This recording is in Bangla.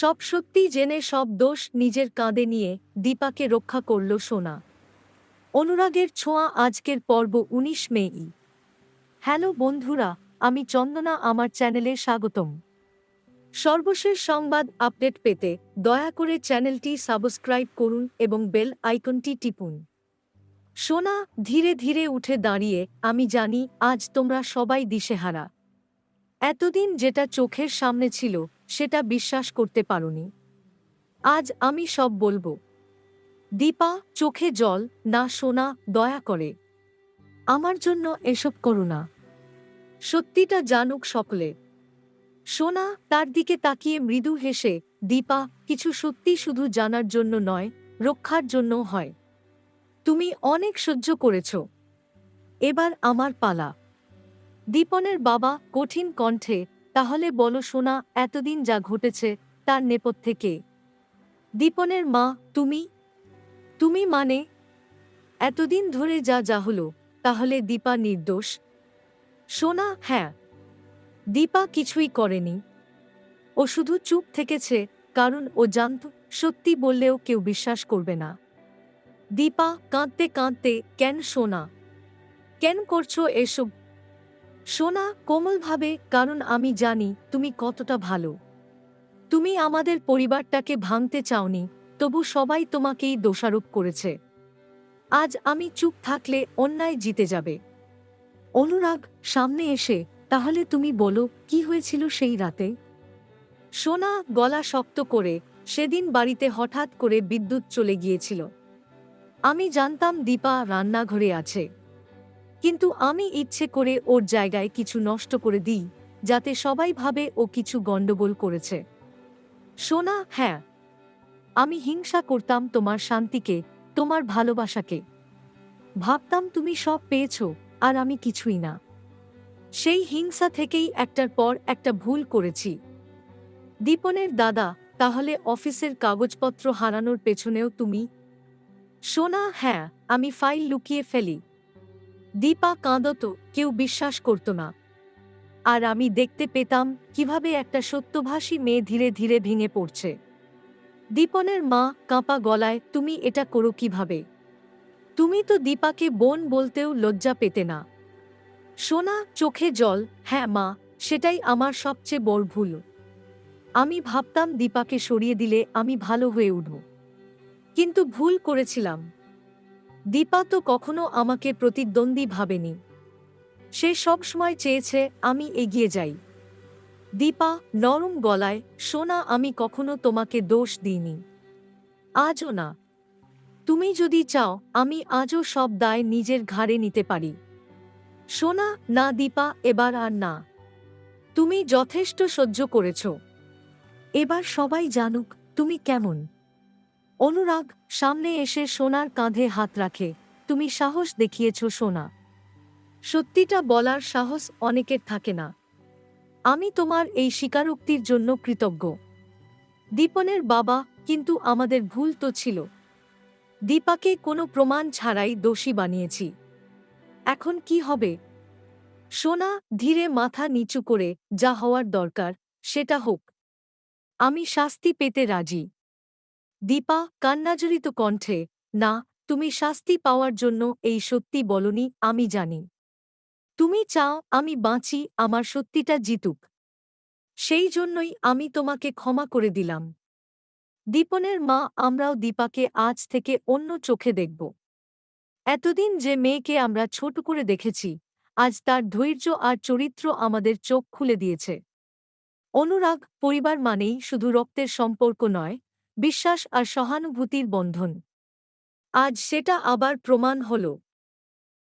সব সত্যি জেনে সব দোষ নিজের কাঁধে নিয়ে দীপাকে রক্ষা করল সোনা। অনুরাগের ছোঁয়া আজকের পর্ব উনিশ মেই। হ্যালো বন্ধুরা, আমি চন্দনা, আমার চ্যানেলে স্বাগতম। সর্বশেষ সংবাদ আপডেট পেতে দয়া করে চ্যানেলটি সাবস্ক্রাইব করুন এবং বেল আইকনটি টিপুন। সোনা ধীরে ধীরে উঠে দাঁড়িয়ে, আমি জানি, আজ তোমরা সবাই দিশেহারা। এতদিন যেটা চোখের সামনে ছিল সেটা বিশ্বাস করতে পারোনি। আজ আমি সব বলব। দীপা, চোখে জল, না সোনা, দয়া করে। আমার জন্য এসব করো না। সত্যিটা জানুক সকলে। সোনা, তার দিকে তাকিয়ে মৃদু হেসে, দীপা, কিছু সত্যি শুধু জানার জন্য নয়, রক্ষার জন্য হয়। তুমি অনেক সহ্য করেছ। এবার আমার পালা। দীপনের বাবা কঠিন কণ্ঠে তাহলে বলো সোনা, এতদিন যা ঘটেছে, তার নেপথ্যে কে? দীপনের মা, তুমি? তুমি মানে? এতদিন ধরে যা যা হলো, তাহলে দীপা নির্দোষ? সোনা হ্যাঁ। দীপা কিছুই করেনি। ও শুধু চুপ থেকেছে, কারণ ও জানত, সত্যি বললেও কেউ বিশ্বাস করবে না। দীপা, কাঁদতে কাঁদতে, কেন সোনা? কেন করছ এসব? সোনা কোমলভাবে, কারণ আমি জানি তুমি কতটা ভালো। তুমি আমাদের পরিবারটাকে ভাঙতে চাওনি, তবু সবাই তোমাকেই দোষারোপ করেছে। আজ আমি চুপ থাকলে অন্যায় জিতে যাবে। অনুরাগ, সামনে এসে, তাহলে তুমি বলো, কি হয়েছিল সেই রাতে? সোনা গলা শক্ত করে, সেদিন বাড়িতে হঠাৎ করে বিদ্যুৎ চলে গিয়েছিল। আমি জানতাম দীপা রান্নাঘরে আছে। কিন্তু আমি ইচ্ছে করে ওর জায়গায় কিছু নষ্ট করে দিই, যাতে সবাই ভাবে ও কিছু গণ্ডগোল করেছে। সোনা হ্যাঁ। আমি হিংসা করতাম তোমার শান্তিকে, তোমার ভালোবাসাকে। ভাবতাম তুমি সব পেয়েছ, আর আমি কিছুই না। সেই হিংসা থেকেই একটার পর একটা ভুল করেছি। দীপনের, দাদা, তাহলে অফিসের কাগজপত্র হারানোর পেছনেও তুমি? সোনা হ্যাঁ আমি ফাইল লুকিয়ে ফেলি। দীপা কাঁদত, কেউ বিশ্বাস করত না। আর আমি দেখতে পেতাম কীভাবে একটা সত্যভাষী মেয়ে ধীরে ধীরে ভেঙে পড়ছে। দীপনের মা কাঁপা গলায়, তুমি এটা করো কীভাবে? তুমি তো দীপাকে বোন বলতেও লজ্জা পেতে না। সোনা, চোখে জল হ্যাঁ মা, সেটাই আমার সবচেয়ে বড় ভুল। আমি ভাবতাম দীপাকে সরিয়ে দিলে আমি ভালো হয়ে উঠব। কিন্তু ভুল করেছিলাম। দীপা তো কখনো আমাকে প্রতিদ্বন্দ্বী ভাবেনি। সে সবসময় চেয়েছে, আমি এগিয়ে যাই। দীপা নরম গলায়, সোনা, আমি কখনো তোমাকে দোষ দিইনি। আজও না। তুমি যদি চাও, আমি আজও সব দায় নিজের ঘাড়ে নিতে পারি। সোনা, না দীপা, এবার আর না। তুমি যথেষ্ট সহ্য করেছ। এবার সবাই জানুক, তুমি কেমন? অনুরাগ সামনে এসে সোনার কাঁধে হাত রাখে। তুমি সাহস দেখিয়েছ সোনা। সত্যিটা বলার সাহস অনেকের থাকে না। আমি তোমার এই স্বীকারোক্তির জন্য কৃতজ্ঞ। দীপনের বাবা কিন্তু আমাদের ভুল তো ছিল। দীপাকে কোনো প্রমাণ ছাড়াই দোষী বানিয়েছি। এখন কি হবে? সোনা ধীরে মাথা নিচু করে যা হওয়ার দরকার, সেটা হোক। আমি শাস্তি পেতে রাজি। দীপা, কান্নাজড়িত কণ্ঠে, না, তুমি শাস্তি পাওয়ার জন্য এই সত্যি বলনি, আমি জানি। তুমি চাও আমি বাঁচি, আমার সত্যিটা জিতুক। সেই জন্যই আমি তোমাকে ক্ষমা করে দিলাম। দীপনের মা, আমরাও দীপাকে আজ থেকে অন্য চোখে দেখব। এতদিন যে মেয়েকে আমরা ছোট করে দেখেছি, আজ তার ধৈর্য আর চরিত্র আমাদের চোখ খুলে দিয়েছে। অনুরাগ, পরিবার মানেই শুধু রক্তের সম্পর্ক নয় বিশ্বাস আর সহানুভূতির বন্ধন। আজ সেটা আবার প্রমাণ হল।